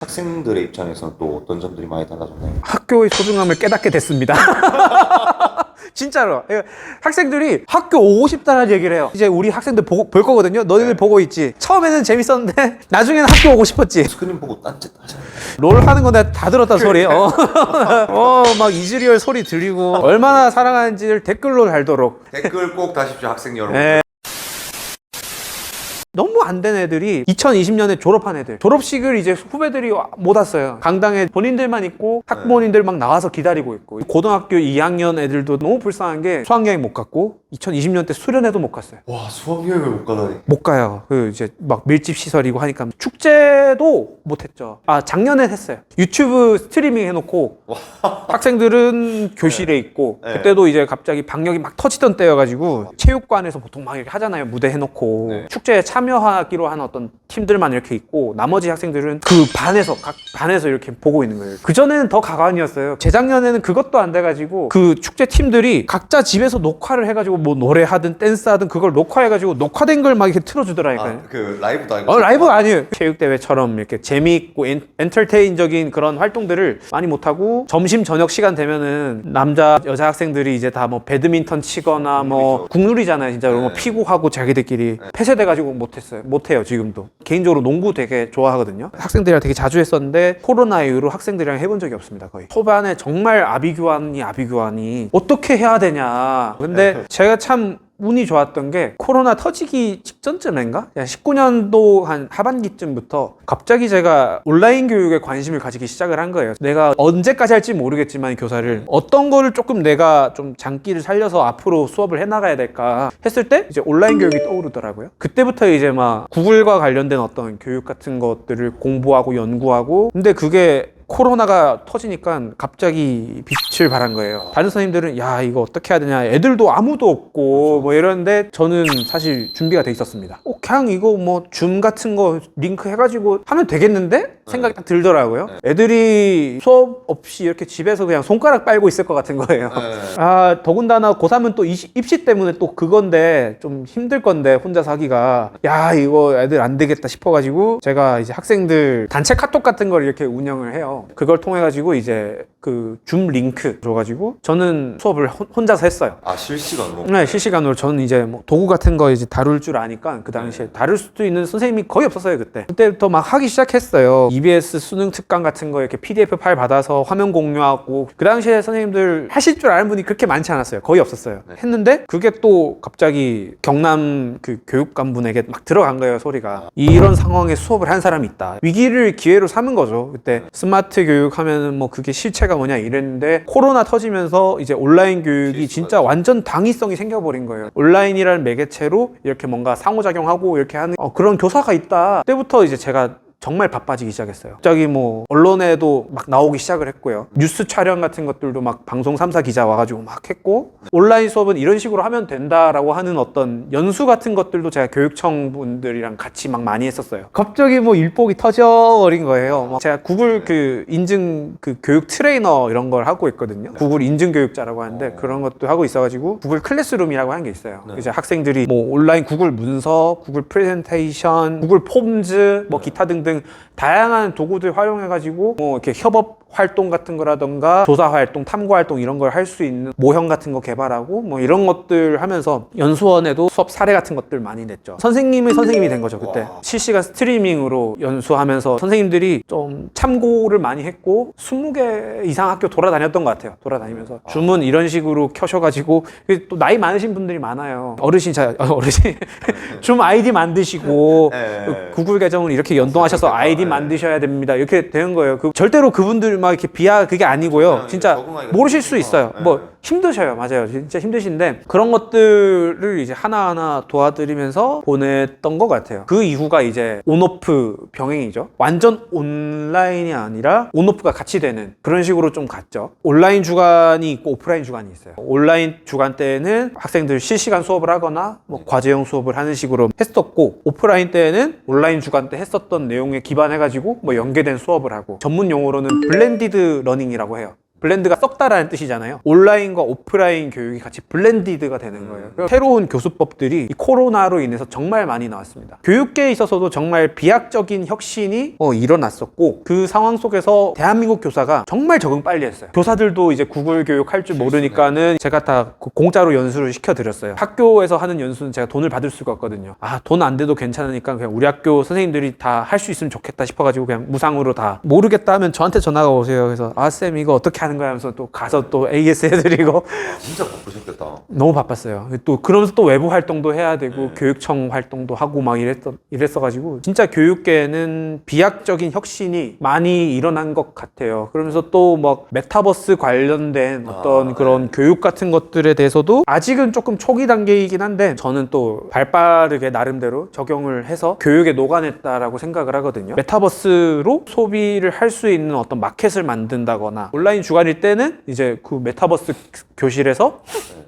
학생들의 입장에서는 또 어떤 점들이 많이 달라졌나요? 학교의 소중함을 깨닫게 됐습니다. 진짜로. 예, 학생들이 학교 오고 싶다는 얘기를 해요. 이제 우리 학생들 보고, 볼 거거든요. 너희들 네. 보고 있지. 처음에는 재밌었는데 나중에는 학교 오고 싶었지. 스크린 보고 딴짓 하잖아요. 롤 하는 건 내가 다 들었다 소리. 어, 어, 막 이즈리얼 소리 들리고 얼마나 사랑하는지를 댓글로 달도록. 댓글 꼭 다십시오 학생 여러분. 예. 안 된 애들이 2020년에 졸업한 애들. 졸업식을 이제 후배들이 와- 못 왔어요. 강당에 본인들만 있고 학부모님들 막 나와서 기다리고 있고. 고등학교 2학년 애들도 너무 불쌍한 게 수학여행 못 갔고 2020년 때 수련회도 못 갔어요. 와 수학여행을 못 가다니. 못 가요. 그 이제 막 밀집 시설이고 하니까 축제도 못 했죠. 아 작년에 했어요. 유튜브 스트리밍 해놓고 학생들은 교실에 있고 네. 그때도 이제 갑자기 방역이 막 터지던 때여가지고 체육관에서 보통 막 이렇게 하잖아요. 무대 해놓고. 네. 축제에 참여하 기로 한 어떤 팀들만 이렇게 있고 나머지 학생들은 그 반에서 각 반에서 이렇게 보고 있는 거예요 그 전에는 더 가관이었어요 재작년에는 그것도 안 돼가지고 그 축제 팀들이 각자 집에서 녹화를 해가지고 뭐 노래하든 댄스하든 그걸 녹화해가지고 녹화된 걸 막 이렇게 틀어주더라니까요 아 그 라이브도 아니고. 어, 라이브 아니에요. 체육대회처럼 이렇게 재미있고 엔, 엔터테인적인 그런 활동들을 많이 못하고 점심, 저녁 시간 되면은 남자, 여자 학생들이 이제 다 뭐 배드민턴 치거나 뭐 국룰이잖아요. 진짜로 뭐 네. 피구하고 자기들끼리 폐쇄돼가지고 못했어요. 못해요, 지금도. 개인적으로 농구 되게 좋아하거든요. 학생들이랑 되게 자주 했었는데 코로나 이후로 학생들이랑 해본 적이 없습니다, 거의. 초반에 정말 아비규환이 아비규환이 어떻게 해야 되냐. 근데 제가 참 운이 좋았던 게 코로나 터지기 직전쯤인가? 19년도 한 하반기쯤부터 갑자기 제가 온라인 교육에 관심을 가지기 시작을 한 거예요. 내가 언제까지 할지 모르겠지만 교사를 어떤 거를 조금 내가 좀 장기를 살려서 앞으로 수업을 해나가야 될까 했을 때 이제 온라인 교육이 떠오르더라고요. 그때부터 이제 막 구글과 관련된 어떤 교육 같은 것들을 공부하고 연구하고 근데 그게 코로나가 터지니까 갑자기 빛을 발한 거예요. 다른 선생님들은 야 이거 어떻게 해야 되냐 애들도 아무도 없고 뭐 이러는데 저는 사실 준비가 돼 있었습니다. 어, 그냥 이거 뭐 줌 같은 거 링크 해가지고 하면 되겠는데 생각이 딱 들더라고요. 애들이 수업 없이 이렇게 집에서 그냥 손가락 빨고 있을 것 같은 거예요. 네. 아 더군다나 고3은 또 입시, 입시 때문에 또 그건데 좀 힘들 건데 혼자서 하기가 야 이거 애들 안 되겠다 싶어가지고 제가 이제 학생들 단체 카톡 같은 걸 이렇게 운영을 해요 그걸 통해 가지고 이제 그 줌 링크 줘가지고 저는 수업을 혼- 혼자서 했어요 아 실시간으로. 네, 실시간으로 저는 이제 뭐 도구 같은 거 이제 다룰 줄 아니까 그 당시에 다룰 수도 있는 선생님이 거의 없었어요 그때. 그때부터 막 하기 시작했어요. EBS 수능 특강 같은 거 이렇게 PDF 파일 받아서 화면 공유하고 그 당시에 선생님들 하실 줄 아는 분이 그렇게 많지 않았어요. 거의 없었어요. 네. 했는데 그게 또 갑자기 경남 그 교육감 분에게 막 들어간 거예요 소리가. 이런 상황에 수업을 한 사람이 있다. 위기를 기회로 삼은 거죠. 그때 스마트 교육 하면은 뭐 그게 실체가 뭐냐 이랬는데 코로나 터지면서 이제 온라인 교육이 진짜 완전 당위성이 생겨버린 거예요. 온라인이라는 매개체로 이렇게 뭔가 상호작용하고 이렇게 하는 어, 그런 교사가 있다. 그때부터 이제 제가 정말 바빠지기 시작했어요. 갑자기 뭐 언론에도 막 나오기 시작을 했고요. 뉴스 촬영 같은 것들도 막 방송 3사 기자 와가지고 막 했고 온라인 수업은 이런 식으로 하면 된다라고 하는 어떤 연수 같은 것들도 제가 교육청 분들이랑 같이 막 많이 했었어요. 갑자기 뭐 일복이 터져버린 거예요. 막 제가 구글 그 인증 그 교육 트레이너 이런 걸 하고 있거든요. 구글 인증 교육자라고 하는데 그런 것도 하고 있어가지고 구글 클래스룸이라고 하는 게 있어요. 네. 이제 학생들이 뭐 온라인 구글 문서, 구글 프레젠테이션, 구글 폼즈, 뭐 기타 등등 다양한 도구들 활용해가지고 뭐 이렇게 협업 활동 같은 거라던가 조사 활동, 탐구 활동 이런 걸 할 수 있는 모형 같은 거 개발하고 뭐 이런 것들 하면서 연수원에도 수업 사례 같은 것들 많이 냈죠. 선생님이 선생님이 된 거죠 그때. 와. 실시간 스트리밍으로 연수하면서 선생님들이 좀 참고를 많이 했고 20개 이상 학교 돌아다녔던 것 같아요. 돌아다니면서 줌은 이런 식으로 켜셔 가지고 그또 나이 많으신 분들이 많아요. 어르신 자 어, 어르신 줌 아이디 만드시고 네. 그 구글 계정을 이렇게 연동하셔서 아이디 만드셔야 됩니다. 이렇게 되는 거예요. 그 절대로 그분들 막 이렇게 비하 그게 아니고요. 그냥 진짜 모르실 수. 있어요. 네. 뭐 힘드셔요. 맞아요. 진짜 힘드신데 그런 것들을 이제 하나하나 도와드리면서 보냈던 것 같아요. 그 이후가 이제 온오프 병행이죠. 완전 온라인이 아니라 온오프가 같이 되는 그런 식으로 좀 갔죠. 온라인 주간이 있고 오프라인 주간이 있어요. 온라인 주간 때는 학생들 실시간 수업을 하거나 뭐 과제형 수업을 하는 식으로 했었고 오프라인 때는 온라인 주간 때 했었던 내용에 기반해가지고 뭐 연계된 수업을 하고 전문 용어로는 블렌 디드 러닝이라고 해요. 블렌드가 썩다라는 뜻이잖아요. 온라인과 오프라인 교육이 같이 블렌디드가 되는 거예요. 그래서 새로운 교수법들이 이 코로나로 인해서 정말 많이 나왔습니다. 교육계에 있어서도 정말 비약적인 혁신이 어, 일어났었고 그 상황 속에서 대한민국 교사가 정말 적응 빨리 했어요. 교사들도 이제 구글 교육 할 줄 모르니까는 제가 다그 공짜로 연수를 시켜드렸어요. 학교에서 하는 연수는 제가 돈을 받을 수가 없거든요. 아, 돈 안 돼도 괜찮으니까 그냥 우리 학교 선생님들이 다 할 수 있으면 좋겠다 싶어가지고 그냥 무상으로 다 모르겠다 하면 저한테 전화가 오세요. 그래서 아, 쌤 이거 어떻게 하는 거야 하면서 또 가서 또 AS 해드리고 진짜 바쁘셨겠다. 너무 바빴어요. 또 그러면서 또 외부 활동도 해야 되고 교육청 활동도 하고 막 이랬어 이랬어가지고 진짜 교육계는 비약적인 혁신이 많이 일어난 것 같아요. 그러면서 또 막 메타버스 관련된 어떤 아, 그런 교육 같은 것들에 대해서도 아직은 조금 초기 단계이긴 한데 저는 또 발빠르게 나름대로 적용을 해서 교육에 녹아냈다라고 생각을 하거든요. 메타버스로 소비를 할 수 있는 어떤 마켓을 만든다거나 온라인 주간 일 때는 이제 그 메타버스 교실에서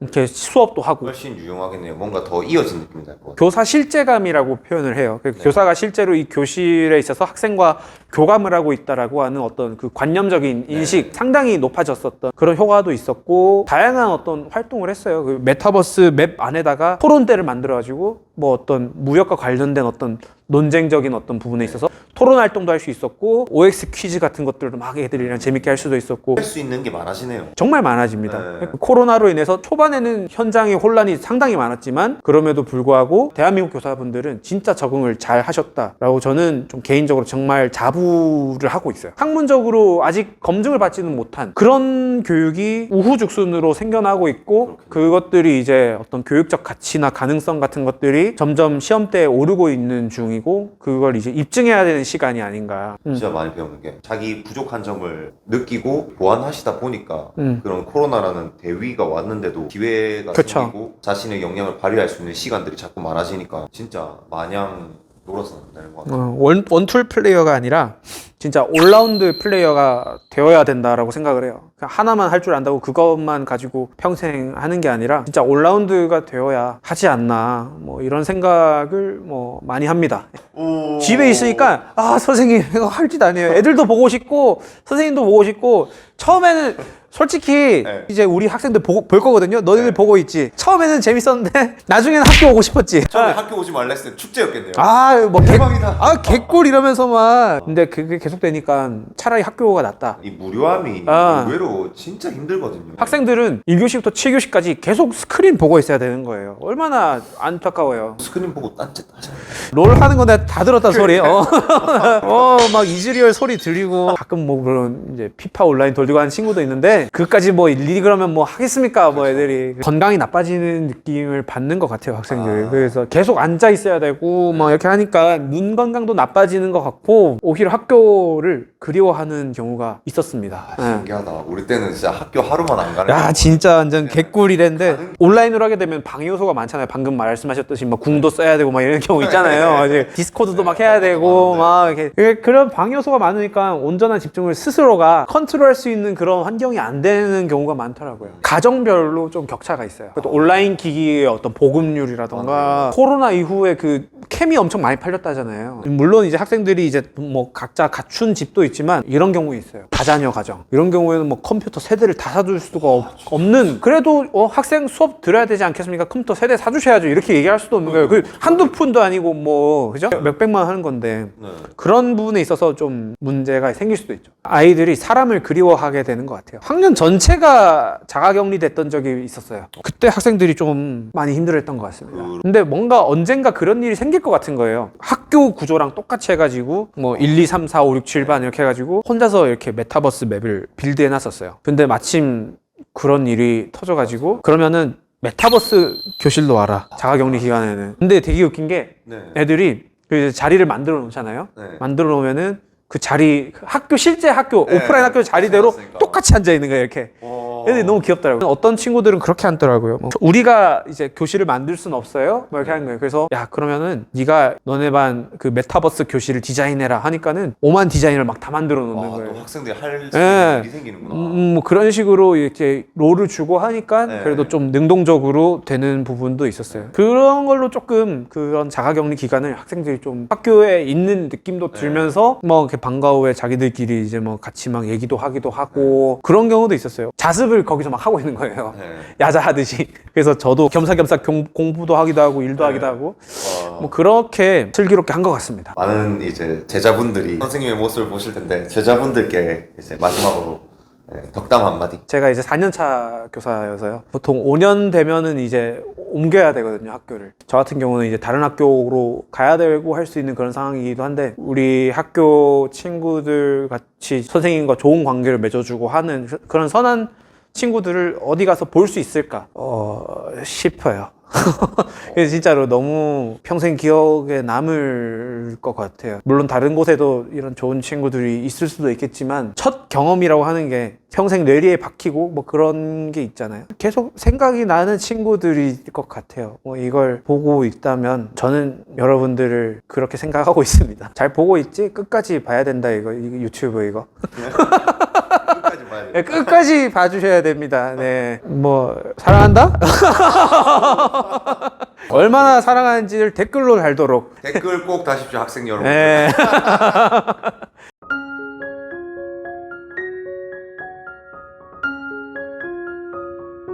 이렇게 수업도 하고 훨씬 유용하겠네요. 뭔가 더 이어진 느낌이 날 것 같아요. 교사 실제감이라고 표현을 해요. 그 교사가 실제로 이 교실에 있어서 학생과 교감을 하고 있다라고 하는 어떤 그 관념적인 인식 상당히 높아졌었던 그런 효과도 있었고 다양한 어떤 활동을 했어요. 그 메타버스 맵 안에다가 토론대를 만들어가지고 뭐 어떤 무역과 관련된 어떤 논쟁적인 어떤 부분에 있어서 토론 활동도 할 수 있었고 OX 퀴즈 같은 것들도 막 애들이랑 재밌게 할 수도 있었고 할 수 있는 게 많아지네요. 정말 많아집니다. 네. 코로나로 인해서 초반에는 현장의 혼란이 상당히 많았지만 그럼에도 불구하고 대한민국 교사분들은 진짜 적응을 잘 하셨다라고 저는 좀 개인적으로 정말 자부 를 하고 있어요. 학문적으로 아직 검증을 받지는 못한 그런 교육이 우후죽순으로 생겨나고 있고 그것들이 이제 어떤 교육적 가치나 가능성 같은 것들이 점점 시험대에 오르고 있는 중이고 그걸 이제 입증해야 되는 시간이 아닌가. 음. 진짜 많이 배우는 게 자기 부족한 점을 느끼고 보완하시다 보니까 음. 그런 코로나라는 대위가 왔는데도 기회가 그쵸. 생기고 자신의 역량을 발휘할 수 있는 시간들이 자꾸 많아지니까 진짜 마냥 놀아서 안 되는 것 같아요. 어, 원, 원툴 플레이어가 아니라 진짜 올라운드 플레이어가 되어야 된다라고 생각을 해요. 그냥 하나만 할 줄 안다고 그것만 가지고 평생 하는 게 아니라 진짜 올라운드가 되어야 하지 않나 뭐 이런 생각을 뭐 많이 합니다. 오. 집에 있으니까 아 선생님 이거 할 짓 아니에요. 애들도 보고 싶고 선생님도 보고 싶고 처음에는 솔직히 네. 이제 우리 학생들 보고, 볼 거거든요. 너희들 네. 보고 있지. 처음에는 재밌었는데 나중에는 학교 오고 싶었지. 처음에 학교 오지 말라 했을 때 축제였겠네요. 아, 뭐 개, 대박이다. 아, 개꿀 이러면서만. 근데 그게 계속되니까 차라리 학교가 낫다. 이 무료함이 아. 의외로 진짜 힘들거든요. 학생들은 1교시부터 7교시까지 계속 스크린 보고 있어야 되는 거예요. 얼마나 안타까워요. 스크린 보고 딴짓 하잖아요. 롤 하는 건 내가 다 들었다 소리. 어, 어, 막 이즈리얼 소리 들리고 가끔 뭐 그런 이제 피파 온라인 돌리고 하는 친구도 있는데 그까지 뭐 일일이 그러면 뭐 하겠습니까? 뭐 애들이 건강이 나빠지는 느낌을 받는 것 같아요 학생들. 아. 그래서 계속 앉아 있어야 되고 막 이렇게 하니까 눈 건강도 나빠지는 것 같고 오히려 학교를 그리워하는 경우가 있었습니다. 예. 신기하다. 우리 때는 진짜 학교 하루만 안 가는. 야 진짜 완전 개꿀이랬는데 가능- 온라인으로 하게 되면 방해 요소가 많잖아요 방금 말씀하셨듯이 막 궁도 써야 되고 막 이런 경우 있잖아요 이제 디스코드도 막 해야 되고 막 이렇게 이게 그런 방해 요소가 많으니까 온전한 집중을 스스로가 컨트롤할 수 있는 그런 환경이 안 되는 경우가 많더라고요. 가정별로 좀 격차가 있어요. 또 온라인 기기의 어떤 보급률이라던가 코로나 이후에 그 캠이 엄청 많이 팔렸다잖아요. 물론 이제 학생들이 이제 뭐 각자 갖춘 집도 있지만 이런 경우 있어요. 다자녀 가정. 이런 경우에는 뭐 컴퓨터 세대를 다 사줄 수가 없, 없는 그래도 어, 학생 수업 들어야 되지 않겠습니까? 컴퓨터 세대 사주셔야죠. 이렇게 얘기할 수도 없는 거예요. 그 한두 푼도 아니고 뭐 그죠? 몇백만 원 하는 건데 네. 그런 부분에 있어서 좀 문제가 생길 수도 있죠. 아이들이 사람을 그리워하게 되는 것 같아요. 학년 전체가 자가격리 됐던 적이 있었어요. 그때 학생들이 좀 많이 힘들어했던 것 같습니다. 근데 뭔가 언젠가 그런 일이 생길 것 같은 거예요. 학교 구조랑 똑같이 해가지고 뭐 1, 2, 3, 4, 5, 6, 7반 이렇게 해가지고 혼자서 이렇게 메타버스 맵을 빌드해놨었어요. 근데 마침 그런 일이 터져가지고 그러면은 메타버스 교실로 와라. 자가격리 기간에는. 근데 되게 웃긴 게 네. 애들이 그 자리를 만들어 놓잖아요. 네. 만들어 놓으면은 그 자리 그 학교 실제 학교 네, 오프라인 학교 자리대로. 똑같이 앉아 있는 거예요 이렇게. 어... 애들이 너무 귀엽더라고요. 어떤 친구들은 그렇게 하더라고요. 뭐, 우리가 이제 교실을 만들 순 없어요? 뭐 이렇게 하는 거예요. 그래서 야 그러면은 네가 너네 반 그 메타버스 교실을 디자인해라 하니까는 오만 디자인을 막 다 만들어 놓는 와, 거예요. 또 학생들이 할수 예. 일이 생기는구나. 음, 뭐 그런 식으로 이렇게 롤을 주고 하니까 네. 그래도 좀 능동적으로 되는 부분도 있었어요. 그런 걸로 조금 그런 자가격리 기간을 학생들이 좀 학교에 있는 느낌도 네. 들면서 뭐 이렇게 방과 후에 자기들끼리 이제 뭐 같이 막 얘기도 하기도 하고 그런 경우도 있었어요. 자습을 거기서 막 하고 있는 거예요. 네. 야자 하듯이. 그래서 저도 겸사겸사 공, 공부도 하기도 하고 일도 네. 하기도 하고 와. 뭐 그렇게 슬기롭게 한 것 같습니다. 많은 이제 제자분들이 선생님의 모습을 보실 텐데 제자분들께 이제 마지막으로 네, 덕담 한마디. 제가 이제 4년차 교사여서요. 보통 5년 되면은 이제 옮겨야 되거든요, 학교를. 저 같은 경우는 이제 다른 학교로 가야 되고 할 수 있는 그런 상황이기도 한데, 우리 학교 친구들 같이 선생님과 좋은 관계를 맺어주고 하는 그런 선한 친구들을 어디 가서 볼 수 있을까? 어, 싶어요. 그래서 진짜로 너무 평생 기억에 남을 것 같아요. 물론 다른 곳에도 이런 좋은 친구들이 있을 수도 있겠지만 첫 경험이라고 하는 게 평생 뇌리에 박히고 뭐 그런 게 있잖아요. 계속 생각이 나는 친구들일 것 같아요. 뭐 이걸 보고 있다면 저는 여러분들을 그렇게 생각하고 있습니다. 잘 보고 있지? 끝까지 봐야 된다 이거, 이거 유튜브 이거. 끝까지 봐야 돼. 네, 끝까지 봐주셔야 됩니다. 네. 뭐, 사랑한다? 얼마나 사랑하는지를 댓글로 달도록. 댓글 꼭 다십시오 학생 여러분. 네.